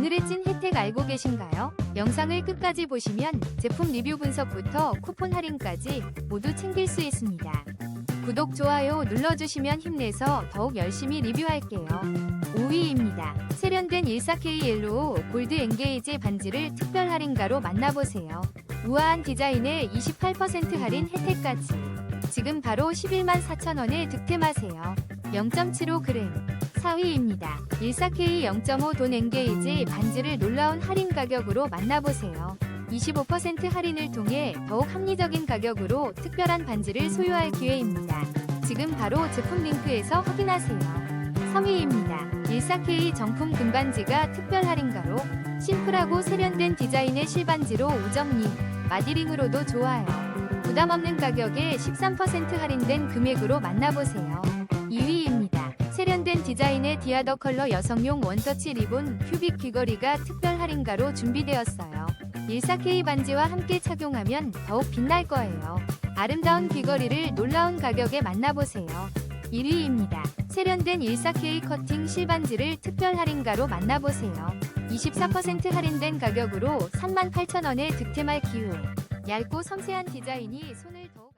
오늘의 찐 혜택 알고 계신가요? 영상을 끝까지 보시면 제품 리뷰 분석부터 쿠폰 할인까지 모두 챙길 수 있습니다. 구독, 좋아요 눌러주시면 힘내서 더욱 열심히 리뷰할게요. 5위입니다. 세련된 14K 옐로우 골드 엔게이지 반지를 특별 할인가로 만나보세요. 우아한 디자인에 28% 할인 혜택까지. 지금 바로 11만 4천원에 득템하세요. 0.75g. 4위입니다. 14K 0.5돈 엔게이지 반지를 놀라운 할인 가격으로 만나보세요. 25% 할인을 통해 더욱 합리적인 가격으로 특별한 반지를 소유할 기회입니다. 지금 바로 제품 링크에서 확인하세요. 3위입니다. 14K 정품 금반지가 특별 할인가로 심플하고 세련된 디자인의 실반지로 우정리, 마디링으로도 좋아요. 부담 없는 가격에 13% 할인된 금액으로 만나보세요. 2위입니다. 세련된 디자인의 디아더 컬러 여성용 원터치 리본 큐빅 귀걸이가 특별 할인가로 준비되었어요. 14K 반지와 함께 착용하면 더욱 빛날 거예요. 아름다운 귀걸이를 놀라운 가격에 만나보세요. 1위입니다. 세련된 14K 커팅 실반지를 특별 할인가로 만나보세요. 24% 할인된 가격으로 38,000원에 득템할 기회. 얇고 섬세한 디자인이 손을 더